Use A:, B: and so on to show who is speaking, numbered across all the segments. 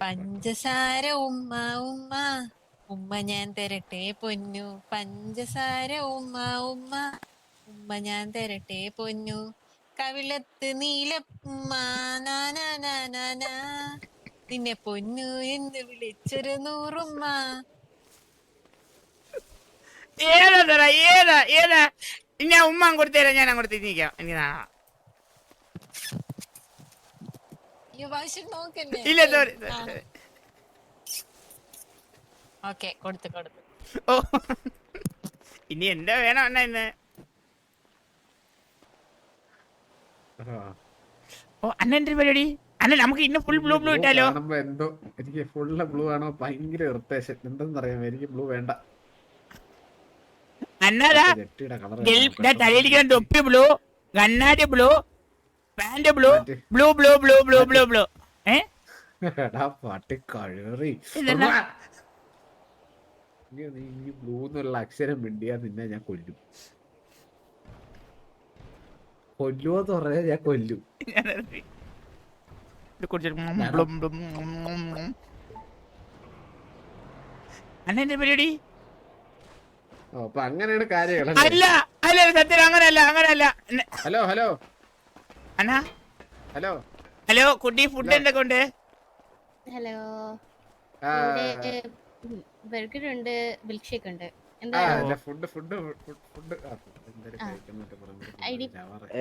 A: പഞ്ചസാര ഉമ്മ ഉമ്മ. ഉമ്മ ഞാൻ തരട്ടെ പൊന്നു. പഞ്ചസാര ഉമ്മ ഉമ്മ. ഉമ്മ ഞാൻ തരട്ടെ പൊന്നു. കവിളത്ത് നീല ഉമ്മ. നിന്നെ പൊന്നു എന്ന് വിളിച്ചൊരു നൂറുമ്മ.
B: ഏതാ ഏതാ ഏതാ? ഞാൻ ഉമ്മ അങ്ങോട്ട് തരാം ഞാൻ അങ്ങോട്ട് തിരിഞ്ഞിരിക്കാം എനിക്ക് നാളെ.
A: ഭാഷ നോക്കല്ലേ
B: ഇല്ല സോറി
A: ഓക്കെ കൊടുത്തു കൊടുത്തു
B: ഓ ഇനി എന്താ വേണം അണ്ണ ഇന്ന്. ഓ അണ്ണ എന്റെ പരിപാടി. അണ്ണ നമുക്ക് ഇന്ന് ഫുൾ ബ്ലൂ ബ്ലൂ
C: Blue
B: ഇട്ടാലോ?
C: കാണുമ്പോ എന്തോ എനിക്ക് ഫുള്ള് ബ്ലൂ ആണോ ഭയങ്കര ഇറിറ്റേഷൻ എന്തെന്നറിയാം എനിക്ക് ബ്ലൂ വേണ്ട.
B: അന്നതാ
C: ജെട്ടിയുടെ കളർ
B: തലയിരിക്കുന്ന തൊപ്പി ബ്ലൂ കണ്ണാടി blue pant blue blue blue blue blue blue blue. ഏ?
C: എടാ പട്ടി കഴറി. നീ ബ്ലൂ എന്നുള്ള അക്ഷരം മിണ്ടിയാ നിന്നെ ഞാൻ കൊല്ലും. കൊല്ലുവോ പറഞ്ഞാൽ ഞാൻ കൊല്ലും.
B: പരിപാടി
C: അപ്പൊ അങ്ങനെയാണ് കാര്യങ്ങൾ
B: അല്ല അല്ല സത്യം അങ്ങനെയല്ല അങ്ങനെയല്ല
C: ഹലോ ഹലോ.
B: അണ്ണാ?
C: ഹലോ?
B: ഹലോ കുട്ടി ഫുഡ് എന്തൊക്കെ ഉണ്ട്
D: ഹലോ. ബർഗർ ഉണ്ട് മിൽക്ക് ഷേക്ക് ഉണ്ട് എന്താ?
C: Food food food.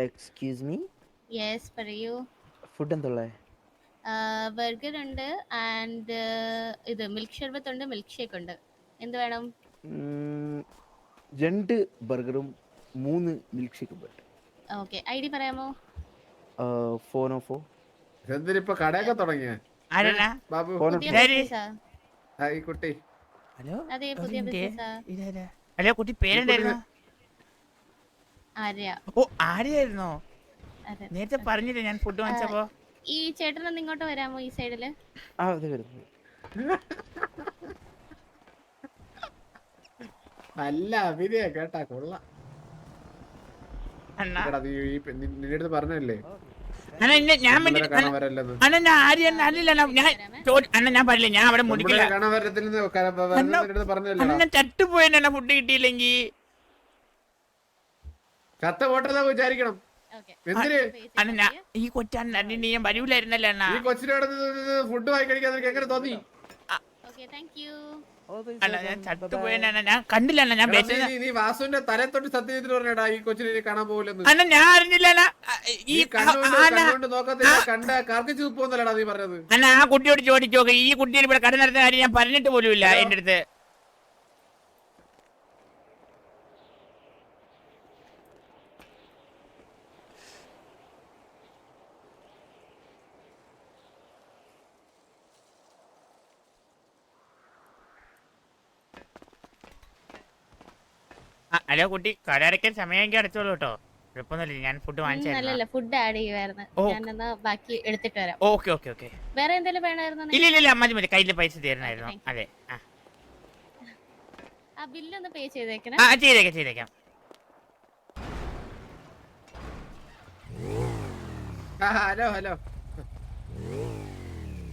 E: Excuse me
D: yes പറയൂ.
E: ഫുഡ് എന്തുള്ളേ?
D: ബർഗർ ഉണ്ട് ആൻഡ് ഇത് മിൽക്ക് ഷർബത്ത് ഉണ്ട് മിൽക്ക് ഷേക്ക് ഉണ്ട് എന്ത് വേണം?
E: രണ്ട് ബർഗറും മൂന്ന് മിൽക്ക് ഷേക്കും
D: ഓക്കെ. ഐ ഡി പറയാമോ?
E: ഫോൺ ഓഫോ
C: എന്തിനിപ്പൊ കടയൊക്കെ തുടങ്ങിയ? ബാബു. കുട്ടി.
B: ഹലോ? കുട്ടി പേരെന്തായിരുന്നു? ഓ ആരെയായിരുന്നോ? നേരത്തെ പറഞ്ഞില്ലേ ഞാൻ ഫുഡ് വാങ്ങിച്ചപ്പോ?
D: ഈ ചേട്ടൻ ഒന്ന് ഇങ്ങോട്ട് വരാമോ ഈ സൈഡിൽ
E: ആ അതെ വരുന്നു
C: നല്ല അഭിനയ കേട്ടാ കൊള്ളാം. നിന്റെ അടുത്ത് പറഞ്ഞല്ലേ
B: അണ്ണാ ഇന്ന ഞാൻ വേണ്ടി അണ്ണാ ഞാൻ ആര്യ അല്ലല്ല ഞാൻ അണ്ണാ ഞാൻ പറഞ്ഞില്ല ഞാൻ അവിടെ മുടിക്കില്ല അണ്ണാ- ചട്ടുപോയെന്നെ ഫുഡ് കിട്ടിയില്ലെങ്കി.
C: ചത്ത ഹോട്ടലാ വിചാരിക്കണം.
B: അണ്ണാ ഈ കൊച്ചാണ് അണ്ണി ഞാൻ വരൂലായിരുന്നല്ലോ അണ്ണാ.
C: ഈ കൊച്ചിനോട് ഫുഡ് വാങ്ങി കഴിക്കാൻ എങ്ങനെ തോന്നി?
D: Okay thank you.
B: അണ്ണാ ഞാൻ ഞാൻ കണ്ടില്ല അണ്ണാ ഞാൻ
C: നീ- വാസുവിന്റെ പറഞ്ഞടാ ഈ കൊച്ചിനെ ഇനി കാണാൻ പോകില്ലെന്ന്
B: അണ്ണ ഞാൻ അറിഞ്ഞില്ല അണ്ണാ ഈ
C: ഈ കണ്ണുകൊണ്ട്
B: അണ്ണാ
C: കണ്ണുകൊണ്ട് നോക്കത്തില്ല കണ്ട കാർക്കിച്ച് നീ പറഞ്ഞത്.
B: അണ്ണ ആ കുട്ടിയോട് ചോദിച്ചു നോക്ക് ഈ കുട്ടിയെ ഇവിടെ കട നടത്തുന്ന കാര്യം ഞാൻ പറഞ്ഞിട്ട് പോലും ഇല്ല എന്റെ അടുത്ത്. ഹലോ കുട്ടി കട അടയ്ക്കാൻ സമയമെങ്കിൽ അടച്ചോളൂ കേട്ടോ. കുഴപ്പമൊന്നുമില്ല ഞാൻ ഫുഡ്
D: വാങ്ങിച്ചായിരുന്നു ഫുഡ് ആഡ് ചെയ്യുമായിരുന്നു
B: ഓ.
D: ഞാനെന്നാ ബാക്കി എടുത്തിട്ട് വരാം.
B: Okay okay okay.
D: വേറെ എന്തെങ്കിലും വേണമായിരുന്നു
B: ഇല്ല ഇല്ല ഇല്ല മതി മതി. കയ്യിലെ പൈസ തരണമായിരുന്നു അതെ ആ.
D: ബില്ലൊന്ന് പേ ചെയ്തേക്കണേ.
B: ആ ചെയ്തേക്കാം ചെയ്തേക്കാം.
C: Hello hello.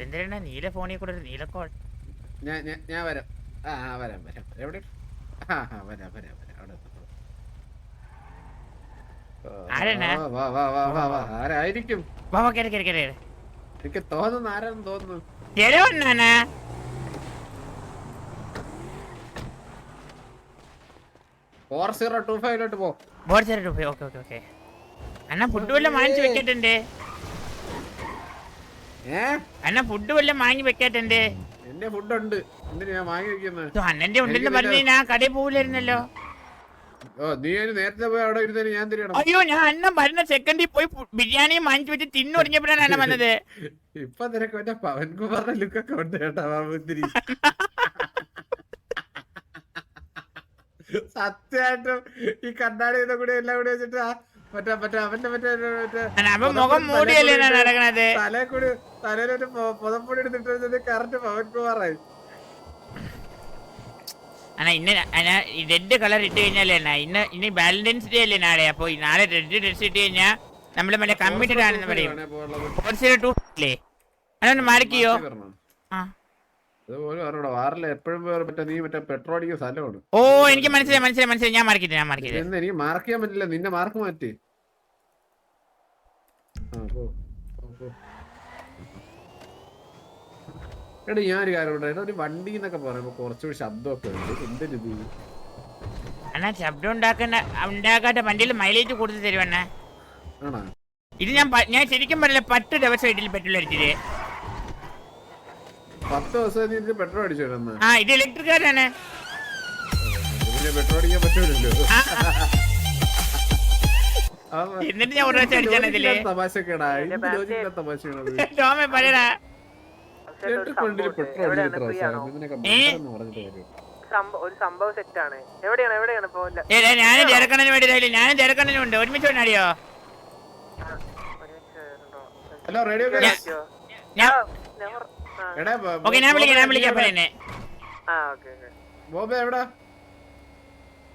B: എന്തിനാ നീല ഫോണിൽ കൂടെ ഒരു നീലക്കോൾ
C: ഞാൻ ഞാൻ വരാം. ആ, വരാം വരാം എവിടെ ആ ആ, വരാം വരാം വരാം. അവിടെ.
B: ആരാണ്?
C: വാ, വാ വാ വാ വാ വാ. ആരായിരിക്കും?
B: വാ വാ കേറി കേറി കേറി കേറി.
C: എനിക്ക് തോന്നുന്നു ആരാന്ന് തോന്നുന്നു.
B: എരോ അണ്ണാനാ
C: ഫോർ സീറോ ടു ഫൈവിലോട്ട് പോ.
B: ബോർഡ് ചേരട്ടോ ഓക്കെ ഓക്കെ ഓക്കെ അണ്ണാ ഫുഡ് വല്ലതും വാങ്ങിച്ചു വെക്കട്ടുണ്ട്.
C: ഏ?
B: അണ്ണാ ഫുഡ് വല്ലതും വാങ്ങി വെക്കട്ടുണ്ട്.
C: എന്റെ ഫുഡ് ഉണ്ട് എന്തിനു ഞാൻ വാങ്ങി വെക്കുന്നത്?
B: അണ്ണന്റെ ഉണ്ടെന്ന് പറഞ്ഞു ഞാൻ കടയിൽ പോവില്ലായിരുന്നല്ലോ.
C: ഓ നീ അതിന് നേരത്തെ പോയി അവിടെ ഇരുന്നതിന് ഞാൻ തിരിയണം
B: അയ്യോ ഞാൻ അണ്ണൻ വരുന്ന സെക്കൻഡിൽ പോയി ബിരിയാണി വാങ്ങിച്ചു വെച്ച് തിന്നൊടിഞ്ഞപ്പോഴാണ് അണ്ണൻ വന്നത്.
C: ഇപ്പൊ നിനക്ക് മറ്റേ പവൻകുമാറിന്റെ ലുക്കൊക്കെ ഉണ്ട് കേട്ടാ ബാബുത്തിരി സത്യമായിട്ടും ഈ കണ്ണാടി കൂടെ എല്ലാം കൂടെ വെച്ചിട്ട്
B: അവൻ മുഖം മൂടിയല്ലേ നടക്കണത്?
C: തലേക്കൂടി കൂടി തലയിലൊരു പുതപ്പൊടി എടുത്തിട്ട് കറക്റ്റ്
B: അണ്ണാ ഇന്ന് അണ്ണാ റെഡ് കളർ ഇട്ട് കഴിഞ്ഞാലേ അണ്ണാ ഇന്ന് ഇന്ന് വാലന്റൈൻസ് ഡേ അല്ലേ നാളെ? അപ്പൊ ഈ നാളെ റെഡ് ഡ്രസ് ഇട്ട് കഴിഞ്ഞാൽ നമ്മൾ മറ്റേ കമ്മിറ്റഡ് ആണെന്ന് പറയും. ഫോർ സീറോ ടു അല്ലേ അതൊന്ന് മാറിക്കയോ ഓ എനിക്ക് മനസ്സിലായി മനസ്സിലായി മനസ്സിലായി. ഞാൻ മാർക്കിട്ട് ഞാൻ
C: മാർക്ക് എനിക്ക് മാർക്ക് ചെയ്യാൻ പറ്റില്ല. നിന്നെ മാർക്ക് മാറ്റി. എടാ ഞാൻ ഒരു കാര്യം പറയട്ടെ. ഒരു വണ്ടി എന്നൊക്കെ പറയുമ്പോ കുറച്ചുകൂടി ശബ്ദമൊക്കെ ഉണ്ട്. എന്തൊരിത്
B: അണ്ണാ ശബ്ദം ഉണ്ടാക്കുന്ന ഉണ്ടാക്കാത്ത വണ്ടിയിൽ മൈലേജ് കൊടുത്ത് തരുവണ്ണ. ഇത് ഞാൻ ഞാൻ ശരിക്കും പറഞ്ഞില്ല പത്ത് ദിവസം ഇതിൽ പറ്റില്ല
C: പത്ത് ദിവസം പെട്രോൾ അടിച്ചു
B: ആ ഇത് ഇലക്ട്രിക് കാറാണ്
C: പിന്നെ പെട്രോൾ അടിക്കാൻ പറ്റൂലല്ലോ.
B: എന്നിട്ട് ഞാൻ ഒരു പ്രാവശ്യം അടിച്ചാണ്
C: ഇതിൽ. തമാശക്കെടാ. തമാശയാണത്?
B: ടോമെ പറയടാ.
F: ഒരു സംഭവം സെറ്റാണ്. എവിടെയാണ്? എവിടെയാണ്?
B: ഞാനും തിരക്കണ്ണന് വേണ്ടി ഞാനും തിരക്കണ്ണനും ഉണ്ട്. ഒരുമിച്ച് വേണടിയോ
F: ഒരുമിച്ച് ഉണ്ടോ?
C: ഹലോ റേഡിയോ
B: ഞാൻ- ഓക്കെ വിളിക്കാം ഞാൻ വിളിക്കാം
C: നീ
B: എന്നെ
F: ആ ഓക്കെ ഓക്കെ.
C: ബോബെ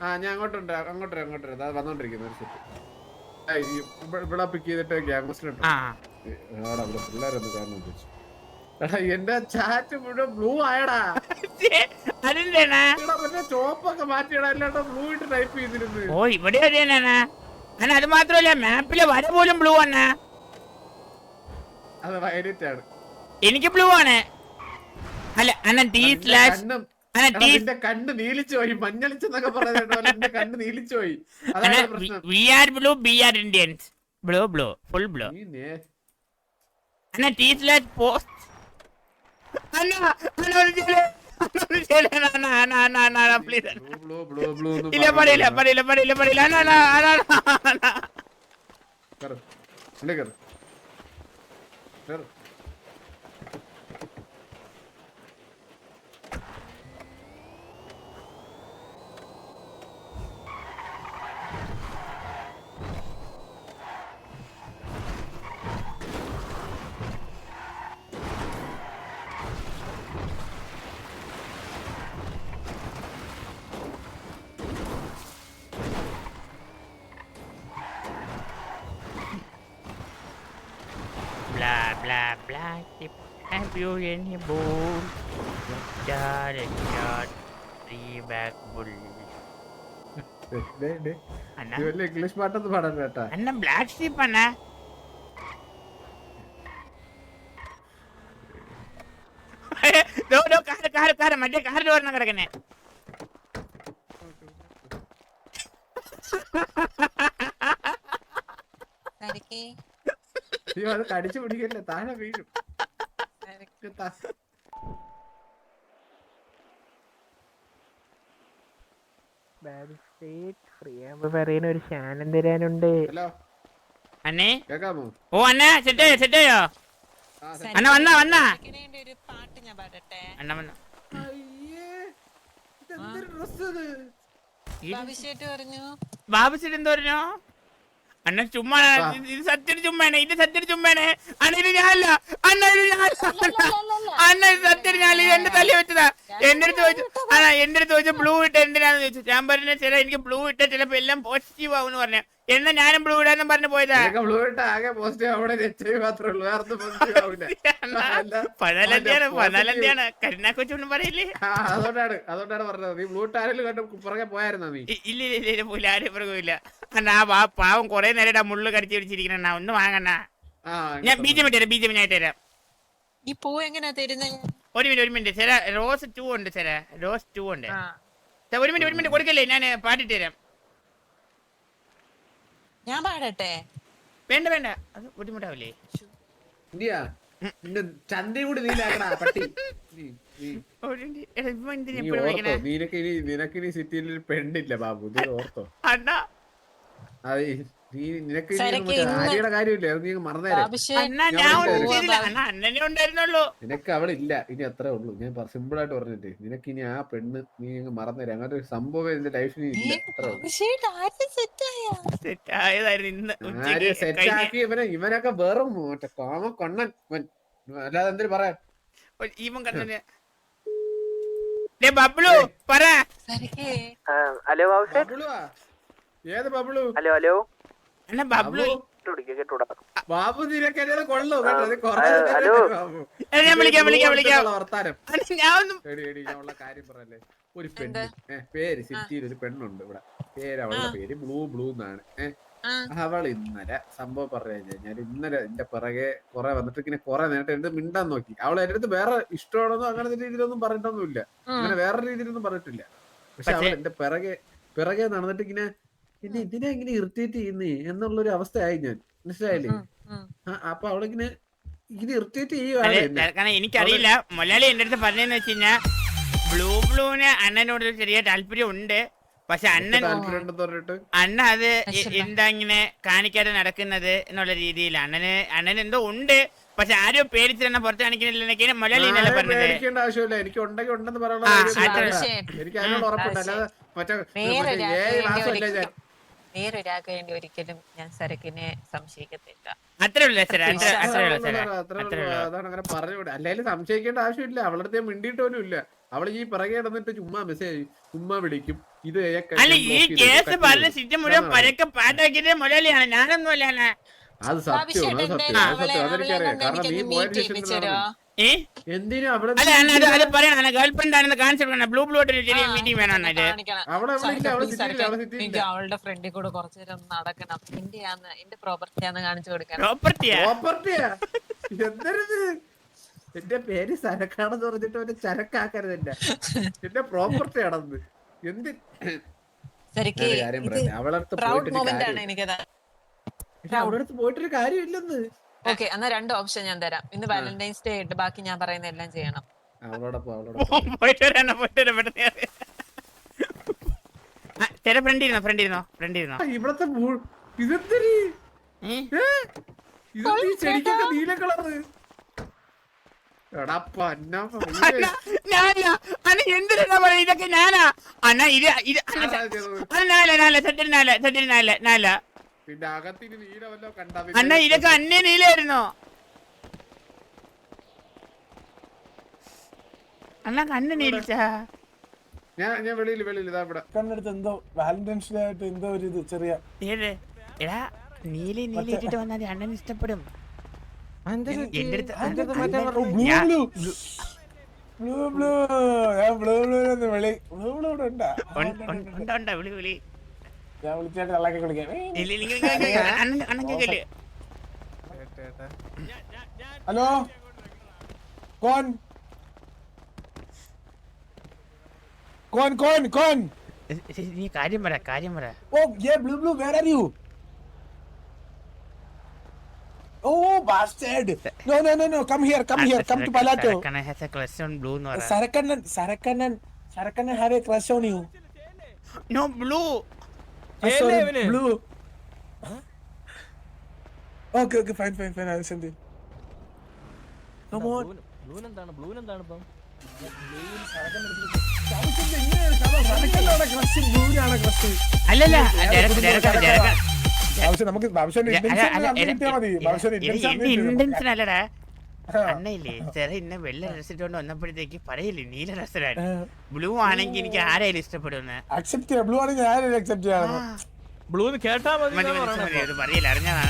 C: ആ ഞാൻ അങ്ങോട്ടുണ്ട് അങ്ങോട്ട് അങ്ങോട്ട് വന്നോണ്ടിരിക്കുന്നു ഒരു സെറ്റ് ഇവിടെ പിക്ക് ചെയ്തിട്ട് ഗ്യാങ്സ്റ്റർ ആടാ ഇവിടെ പിള്ളേരൊന്ന് ചോദിച്ചു എടാ എന്റെ ചാറ്റ് മുഴുവൻ ബ്ലൂ ആയടാ. മറ്റേ ചോപ്പൊക്കെ മാറ്റിയടാ അല്ലാണ്ട് ബ്ലൂ ഇട്ട് ടൈപ്പ് ചെയ്തിരുന്നു
B: ഓ ഇവിടെ അത് മാത്രമല്ല മാപ്പിലെ വര പോലും ബ്ലൂ ആണ്?
C: അത് വയലറ്റ് ആണ്.
B: എനിക്ക് ബ്ലൂ ആണ്. അല്ല അണ്ണൻ ടി സ്ലാഷ്
C: കണ്ണും നീലിച്ചു പോയി മഞ്ഞളിച്ചെന്നൊക്കെ കണ്ണ് നീലിച്ചു പോയി
B: we are blue B R Indians blue blue full blue
C: നീ നേ-
B: അണ്ണ ടി സ്ലാഷ് പോസ്റ്റ് ഇല്ല പറയില്ല
C: പറഞ്ഞിട്ട്
B: പറയില്ല പറയില്ല പറയില്ല അണ്ണ blah blah tip have you any bull? Shot a shot, three back bull.
C: ఇవన్నీ ఇంగ్లీష్ పాటలు
B: పాడాలట అన్న బ్లాక్ షీప్ అన్న no no car car car మధ్య కారు డోర్
A: నగరకనే
C: നീ അത് കടിച്ചു പിടിക്കല്ലേ? താഴെ വീഴും.
F: പറയുന്ന ഒരു ശാനം തരാനുണ്ട്.
C: ഹലോ.
B: അണ്ണേ.
C: കേക്കാമോ?
B: ഓ അണ്ണ സെറ്റ്
A: സെറ്റയോ
B: അന്ന വന്നാ വന്നാ.
A: ഒരു പാട്ട് ഞാൻ പാടട്ടെ?
B: അണ്ണ വന്ന.
C: അയ്യേ, ഇതെന്തൊരു dress ഇത്?
A: ഭവിഷ്യത് പറഞ്ഞു.
B: ബാബുശേട്ട് എന്തോ പറഞ്ഞോ? അണ്ണ ചുമ്മാ ഇത് സത്യം ചുമ്മാണ് ഇത് സത്യം ചുമ്മാണ് അണ്ണ ഇത് ഞാനല്ല അണ്ണ ഇത് ഞാനല്ല അണ്ണ ഇത് സത്യം ഞാൻ ഇത് എന്റെ തല്ലി വെച്ചതാ. എന്റെ അടുത്ത് ചോദിച്ചു അണ്ണ എന്റെ അടുത്ത് ചോദിച്ചു ബ്ലൂ ഇട്ട് എന്തിനാന്ന്? ചോദിച്ചു. ഞാൻ പറഞ്ഞ ചില എനിക്ക് ബ്ലൂ ഇട്ട ചിലപ്പോ എല്ലാം പോസിറ്റീവ് ആവും പറഞ്ഞു. എന്നാ ഞാനും ബ്ലൂ ഇടാന്നും പറഞ്ഞു പോയതാ.
C: ബ്ലൂ blue ഇട്ട ആകെ പോസിറ്റീവ് അവിടെ മാത്രമേ ഉള്ളൂ. വേറെ
B: കരുനാക്കൊച്ചൊന്നും പറയില്ലേ?
C: ആ, അതുകൊണ്ടാണ് അതുകൊണ്ടാണ് പറഞ്ഞത്. നീ ബ്ലൂ ഇട്ട് ആരെങ്കിലും കണ്ട് പുറകെ പോയായിരുന്നോ നീ?
B: ഇല്ല ഇല്ല ഇല്ല പോയില്ല ആരും അണ്ണാ ആ പാവം കൊറേ നേരം ആ മുള്ളു കടിച്ചു പിടിച്ചിരിക്കണ ഒന്ന് വാങ്ങണ്ണ
C: ആ
B: ഞാൻ ബീജം ഇട്ടുതരാം ബീജം ഞാൻ തരാം.
A: ഈ പൂ എങ്ങനെയാ തരുന്നത്
B: ഒരു മിനിറ്റ് ഒരു മിനിറ്റ്. ചില റോസ് ടൂ ഉണ്ട് ചില. റോസ് ടൂ ഉണ്ട്. ഒരു മിനിറ്റ് ഒരു മിനിറ്റ് കൊടുക്കല്ലേ? ഞാൻ പാട്ടിട്ട് തരാം.
A: ഞാൻ പാടട്ടെ.
B: വേണ്ട വേണ്ട. അത് ബുദ്ധിമുട്ടാവില്ലേ?
C: ഇന്ത്യ നിന്റെ ചന്തയും കൂടി നീലാക്കണ പട്ടി. നീ ഓർത്തോ? നിനക്കിനി നിനക്കിനി സിറ്റിയിൽ ഒരു പെണ്ണില്ല ബാബു. നീ ഓർത്തോ?
B: അണ്ണാ.
C: അത് നീ നിനക്ക് ആര്യയുടെ കാര്യമില്ലേ. അത് നീ മറന്നേരെ. നിനക്ക് അവിടെ ഇല്ല. ഇനി അത്രേ ഉള്ളൂ. ഞാൻ സിമ്പിൾ ആയിട്ട് പറഞ്ഞിട്ട്. നിനക്ക് ഇനി ആ പെണ്ണ് നീ അങ്ങ് മറന്നേരെ. അങ്ങനത്തെ ഒരു സംഭവം എന്റെ ലൈഫിൽ ഇല്ല. സെറ്റ് ആക്കി ഇവനെ ഇവനൊക്കെ വെറും മറ്റേ കോമ കൊണ്ണൻ. ഇവൻ. അല്ലാതെ എന്തിനു പറയാ?
B: ഇവൻ കണ്ണന്. ബബ്ലു പറ.
F: Hello hello hello?
B: Bablu
C: Babu? കൊള്ളു. കേട്ടോ ഇത് കുറേ
F: ഹലോ.
B: എടാ, ഞാൻ വിളിക്കാം വിളിക്കാം വിളിക്കാം.
C: വർത്താനം.
B: ഞാൻ ഒന്നും
C: എടി എടി ഞാൻ ഉള്ള കാര്യം പറയല്ലേ ഒരു പെണ്ണ്. ഏ, പേര് സിറ്റിയിൽ ഒരു പെണ്ണുണ്ട് ഇവിടെ. പേര് അവളുടെ പേര് ബ്ലൂ ബ്ലൂ എന്നാണ്. ഏഹ്
A: ആ.
C: അവൾ ഇന്നലെ സംഭവം പറഞ്ഞു കഴിഞ്ഞാൽ ഇന്നലെ എന്റെ പിറകെ കുറെ വന്നിട്ട് ഇങ്ങനെ കുറെ നേരത്തെ എന്റെ മിണ്ടാൻ നോക്കി. അവൾ എന്റെ അടുത്ത് വേറെ ഇഷ്ടമാണെന്നോ അങ്ങനെ രീതിയിലൊന്നും പറഞ്ഞിട്ടൊന്നുമില്ല. അങ്ങനെ വേറെ രീതിയിലൊന്നും പറഞ്ഞിട്ടില്ല. പക്ഷെ അവൾ
B: പക്ഷേ-
C: എന്റെ പിറകെ പിറകെ നടന്നിട്ട് ഇങ്ങനെ എന്നെ എന്തിനാ ഇങ്ങനെ ഇറിറ്റേറ്റ് ചെയ്യുന്നേ എന്നുള്ളൊരു അവസ്ഥയായി ഞാൻ. മനസ്സിലായില്ലേ? അപ്പൊ അവളിങ്ങനെ ഇങ്ങനെ ഇറിറ്റേറ്റ്
B: അതെ,
C: ചെയ്യുവാണ്
B: കാരണം എനിക്കറിയില്ല. മൊലാലി എന്റെ അടുത്ത് പറഞ്ഞതെന്ന് വെച്ച് കഴിഞ്ഞാ ബ്ലൂ ബ്ലൂവിന് അണ്ണനോട് ഒരു ചെറിയ താല്പര്യം ഉണ്ട് പക്ഷെ അണ്ണൻ അണ്ണ അത് എന്താ ഇങ്ങനെ കാണിക്കാതെ നടക്കുന്നത് എന്നുള്ള രീതിയിൽ അണ്ണന് അണ്ണൻ എന്തോ ഉണ്ട്. പക്ഷെ ആരും പേടിച്ച് തന്നെ പുറത്ത് കാണിക്കുന്നില്ല മൊലാലി എന്നല്ല പറഞ്ഞത്.
C: പേടിക്കേണ്ട ആവശ്യമില്ല. എനിക്ക് ഉണ്ടെങ്കിൽ ഉണ്ടെന്ന് പറയാനുള്ള. എനിക്ക് അതിനുള്ള ഉറപ്പുണ്ട്.
A: തീർച്ചയായും.
C: അല്ലാതെ മറ്റേ
A: വേറൊരാൾക്ക് വേണ്ടി ഒരിക്കലും ഞാൻ സരക്കിനെ സംശയിക്കത്തില്ല.
B: അത്രേ ഉള്ളൂ സാർ അത്ര
A: വിശ്വാസം
B: അത്രേ ഉള്ളൂ സാർ
C: അത്രേ ഉള്ളൂ.
B: അത്രേ ഉള്ളൂ.
C: അതാണ് അങ്ങനെ പറഞ്ഞു അല്ലെങ്കിലും സംശയിക്കേണ്ട ആവശ്യമില്ല. അവളടുത്ത് ഞാൻ മിണ്ടിയിട്ട് പോലും ഇല്ല. അവൾ ഈ പിറകെ കിടന്നിട്ട് ചുമ്മാ മെസ്സേജ് ചുമ്മാ വിളിക്കും. ഇത്
B: അല്ല ഈ കേസ് പറഞ്ഞ. മുഴുവൻ പരക്കെ പാട്ടാക്കിയത്
C: അത് സത്യം. അത് സത്യം. അതെനിക്കറിയാം. കാരണം നീ പോയ
A: അവളുടെ ഫ്രണ്ടിൽ കൂടെ കുറച്ചു നേരം ഒന്ന് നടക്കണം. എന്റെ എന്റെ പ്രോപ്പർട്ടിയാന്ന് കാണിച്ചു കൊടുക്കണം.
B: പ്രോപ്പർട്ടിയാ
C: പ്രോപ്പർട്ടിയാ എന്തരുത് എന്റെ പേര് സരക്കാണെന്ന് പറഞ്ഞിട്ട് അവന്റെ ചരക്കാക്കരുത് എന്റെ എന്റെ പ്രോപ്പർട്ടി ആണെന്ന്. എന്ത്?
A: ശരിക്ക്
C: ഞാനൊരു കാര്യം
A: ഇത്
C: പറയട്ടെ. അവളെ അടുത്ത്
A: പ്രൗഡ്
C: പോയിട്ടൊരു കാര്യം. ഇല്ലെന്ന് പോയിട്ടൊരു കാര്യമില്ലെന്ന്
A: ഓക്കെ എന്നാ രണ്ട് ഓപ്ഷൻ ഞാൻ തരാം. ഇന്ന് വാലന്റൈൻസ് ഡേ ആയിട്ട് ബാക്കി ഞാൻ പറയുന്ന എല്ലാം ചെയ്യണം.
C: അവളോടൊപ്പം അവളോടൊപ്പം.
B: പോയിട്ട് വരാണ് പോയിട്ട് വരാം പെട്ടെന്ന് കേറ്. ആ, ചേട്ടാ ഫ്രണ്ട് ഇരുന്നോ ഫ്രണ്ട് ഇരുന്നോ ഫ്രണ്ട് ഇരുന്നോ?
C: ആ, ഇവിടത്തെ മൂ- ഇതെന്തൊരു?
B: ഏ?
C: ഏ? ഇതെന്ത് ഈ ചെടിക്കൊക്കെ നീല കളറ്? എടാ പന്നാ
B: അണ്ണ, ഞാനാ. അണ്ണ എന്തിനാ പറയുക ഇതൊക്കെ ഞാനാ. അണ്ണ ഇത് ഇത് അണ്ണ സ- അണ്ണ നാല നാല സത്യം നാല സത്യം നാല നാല.
C: പിന്നെ അകത്തിന് നീല വല്ലോ കണ്ടാ
B: അണ്ണ ഇതൊക്കെ അന്നെ നീലായിരുന്നോ അണ്ണ കണ്ണ് നീലിച്ചാ?
C: ഞാൻ ഞാൻ വെളിയിൽ വെളിയിൽ ഇതാ ഇവിടെ.
G: കണ്ണെടുത്ത് എന്തോ വാലന്റൈൻസ് ഡേ ആയിട്ട് എന്തോ ഒരു ഇത് ചെറിയ
B: ഏത്? എടാ നീല നീല ഇട്ടിട്ട് വന്നാൽ അണ്ണൻ ഇഷ്ടപ്പെടും. എന്റെ അടുത്ത്
G: ബ്ലൂ ബ്ലൂ ഞാൻ ബ്ലൂ ബ്ലൂ എന്ന് വിളി. ബ്ലൂ ബ്ലൂ ഇവിടെ ഉണ്ടാ?
B: ഉണ്ട്, ഉണ്ട്, ഉണ്ട്, ഉണ്ട്, വിളി വിളി.
G: ഞാൻ വിളിച്ചായിട്ട് തള്ളാക്കി
B: കുളിക്കാം
G: ഹലോ? കോൺ കോൺ കോൺ കോൺ
B: നീ കാര്യം പറ കാര്യം പറ.
G: ഓ yeah blue blue where are you oh bastard no no no no come here come here come to പലാറ്റോ
B: has a clutch on blue എന്ന് പറ.
G: Sarakannan Sarakannan Sarakannan have a crush on you
B: no blue
G: blue okay okay fine fine fine അത് send
H: ബ്ലൂനെന്താണ് ബ്ലൂനെന്താണ് ഇപ്പം?
B: അല്ലല്ല
G: നമുക്ക് intention
B: അല്ലടാ. അണ്ണയില്ലേ ചെറിയ ഇന്നെ വെള്ള ഡ്രസ് ഇട്ടുകൊണ്ട് വന്നപ്പോഴത്തേക്ക് പറയില്ലേ നീല ഡ്രസ്സിലാണ് ബ്ലൂ ആണെങ്കിൽ എനിക്ക് ആരായാലും ഇഷ്ടപ്പെടുന്നു
G: അക്സെപ്റ്റ് ചെയ്യാം ബ്ലൂ ആണെങ്കിൽ ആരും അക്സെപ്റ്റ് ചെയ്യണം
H: ബ്ലൂന്ന് കേട്ടാ മതി
B: മതി
H: എന്നാ പറയണേ
B: മതി പറയില്ല അറിഞ്ഞതാണ്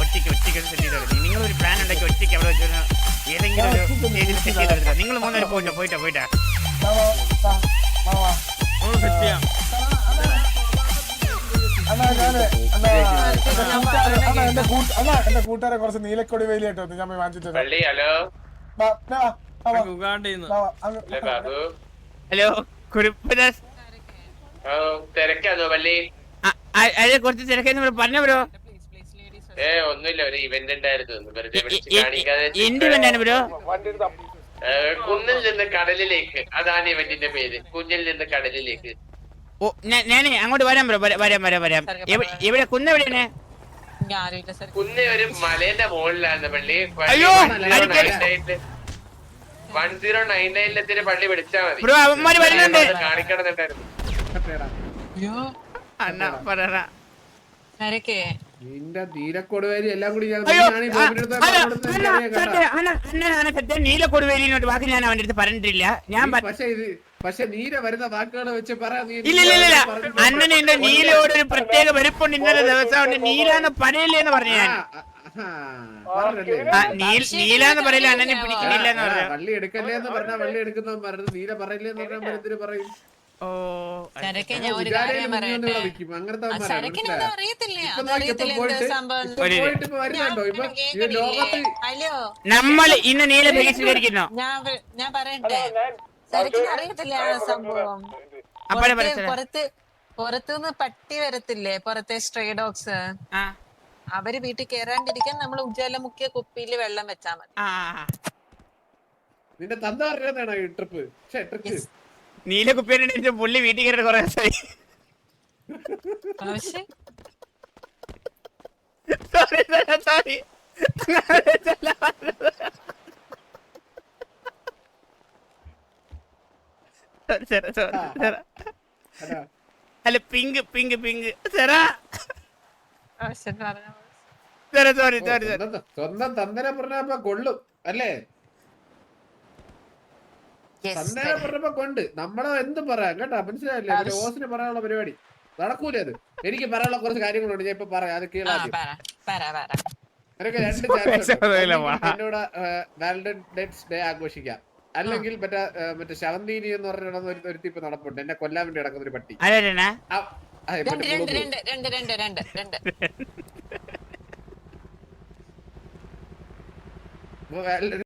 B: ഒറ്റയ്ക്ക് ഒറ്റയ്ക്ക് സെറ്റ് ചെയ്ത് നിങ്ങൾ ഒരു പ്ലാൻ ഉണ്ടാക്കി ഒറ്റയ്ക്ക് അവിടെ വെച്ചൊന്ന് ഏതെങ്കിലും ഒരു സ്റ്റേജിൽ സെറ്റ് ചെയ്ത് നിങ്ങൾ മൂന്നുപേരും പോയിട്ടോ പോയിട്ടോ പോയിട്ടാ
H: സെറ്റ് ചെയ്യാം
G: അണ്ണാ ഞാൻ അണ്ണാ എന്റെ കൂട്ട അല്ല എന്റെ കൂട്ടുകാരെ കുറച്ച് നീലക്കൊടി വേലിയായിട്ട് വന്നു ഞാൻ പോയി വാങ്ങിച്ചിട്ട് വരാം.
I: പള്ളി ഹലോ?
G: വാ, വാ, വാ, വാ,
H: ഉഗാണ്ടയിൽ
G: വാ, വാ, അങ്ങ്
I: അല്ലേ ബാബു?
B: ഹലോ കുരുപ്പദാസ്
I: ഓ തിരക്കാന്നോ പള്ളി?
B: അതെ കുറച്ച് തിരക്കെന്ന് പറഞ്ഞു ബ്രോ.
I: ഏ ഒന്നുമില്ല ഒരു ഇവന്റ് ഉണ്ടായിരുന്നു. ഒന്ന് വെറുതെ വിളിച്ച് കാണിക്കാതെ
B: എന്ത് വേണ്ടാണ് ബ്രോ?
I: ഏ, കുന്നിൽ നിന്ന് കടലിലേക്ക്. അതാണ് ഇവന്റിന്റെ പേര്. നിന്ന് കടലിലേക്ക്.
B: ഓ ഞാൻ- ഞാനേ അങ്ങോട്ട് വരാം ബ്രോ. വരാം വരാം വരാം ഇവിടെ എവിടെ- എവിടെയാണ്?
I: കുന്ന് ഒരു മലേന്റെ മുകളിലാണ് പള്ളി.
B: അയ്യോ,
I: വൺ സീറോ നയൻ നയനിലെത്തിന് പള്ളി വിളിച്ചാ മതി.
B: ബ്രോ അവന്മാര് വരുന്നുണ്ട്.
I: ഞാനത് കാണിക്കണമെന്നുണ്ടായിരുന്നു.
C: നിന്റെ നീലക്കൊടുവേരി എല്ലാം കൂടി ഞാൻ
B: അയ്യോ
C: നീയാണ് ഈ
B: ആ,
C: ബോബിന്റെ അടുത്ത്
B: അല്ല,
C: പറഞ്ഞുകൊടുത്തത്
B: അണ്ണ,
C: എനിക്കറിയാം കേട്ടോ.
B: സത്യം, അണ്ണ, അണ്ണനാണ് സത്യം നീല കൊടുവേലിനോട്ട് വാക്ക് ഞാൻ അവന്റെ അടുത്ത് പറഞ്ഞിട്ടില്ല. ഞാൻ
C: പക്ഷേ ഇത് പക്ഷെ നീല വരുന്ന വാക്കുകൾ വെച്ച് പറയാ നീ
B: ഇല്ല ഇല്ല ഇല്ല, ഇല്ല.
C: പറഞ്ഞിട്ടുണ്ട്.
B: അണ്ണന് എന്റെ നീലയോട് ഒരു പ്രത്യേക വെറുപ്പുണ്ട് ഇന്നലെ ദിവസം. കൊണ്ട് നീലാന്ന് പറയില്ലേ എന്ന് പറഞ്ഞു ഞാൻ. നീല എന്ന് പറയില്ല. അണ്ണനെ പിടിക്കുന്നില്ല എന്ന് പറഞ്ഞു.
C: വള്ളി എടുക്കല്ലേ എന്ന് പറഞ്ഞാ വള്ളി എടുക്കുന്നവൻ പറഞ്ഞത് നീല പറയില്ലേ എന്ന് പറഞ്ഞാൽ എന്തിനു പറയും?
B: നമ്മൾ ഇന്ന് നീല ബഹിഷ്കരിക്കുന്നു
A: ഞാൻ പറയട്ടെ. അറിയത്തില്ല സംഭവം? പുറത്ത് പുറത്തുനിന്ന് പട്ടി വരത്തില്ലേ? പുറത്തെ സ്ട്രേ ഡോഗ്സ് അവർ വീട്ടിൽ കേറാണ്ടിരിക്കാൻ നമ്മൾ ഉജ്ജ്വല മുക്കിയ കുപ്പിയിൽ വെള്ളം വെച്ചാ മതി.
B: ആ
C: നിന്റെ തന്ത പറഞ്ഞതാണോ ഈ ട്രിപ്പ് പക്ഷെ ട്രിപ്പ്
A: Yes.
B: നീല കുപ്പിയുടെ പുള്ളി വീട്ടിൽ കയറി കുറെ ദിവസമായി.
A: പക്ഷെ
B: സോറി സോറി സോറി സോറി
C: അതാ.
B: അല്ല പിങ്ക് പിങ്ക് പിങ്ക്. സെറാ സെറ സോറി സോറി സോറി
C: സ്വന്തം തന്തനെ പറഞ്ഞപ്പോ കൊള്ളും അല്ലേ? തന്തനെ പറഞ്ഞപ്പോ കൊണ്ട്. നമ്മളെ എന്ത് പറയാം കേട്ടാ? മനസ്സിലായില്ലേ?
A: അത്
C: മറ്റേ ഓസിന് പറയാനുള്ള പരിപാടി. നടക്കൂല അത്? എനിക്ക് പറയാനുള്ള കുറച്ച് കാര്യങ്ങളുണ്ട് ഞാൻ ഇപ്പൊ പറയാം. അത്
A: ആ
C: കീഴാദ്യം
A: പറ പറ പറ.
C: നിനക്ക് രണ്ട്
B: ചാൻസ്.
C: എന്നോട് വാലന്റൈൻസ് ഡേ ആഘോഷിക്കാം. അല്ലെങ്കിൽ മറ്റേ മറ്റേ ശവന്തീനി എന്ന് പറഞ്ഞ ഒരു ഇപ്പൊ നടപ്പുണ്ട്. എന്നെ കൊല്ലാൻ വേണ്ടി നടക്കുന്ന ഒരു പട്ടി
A: രണ്ട്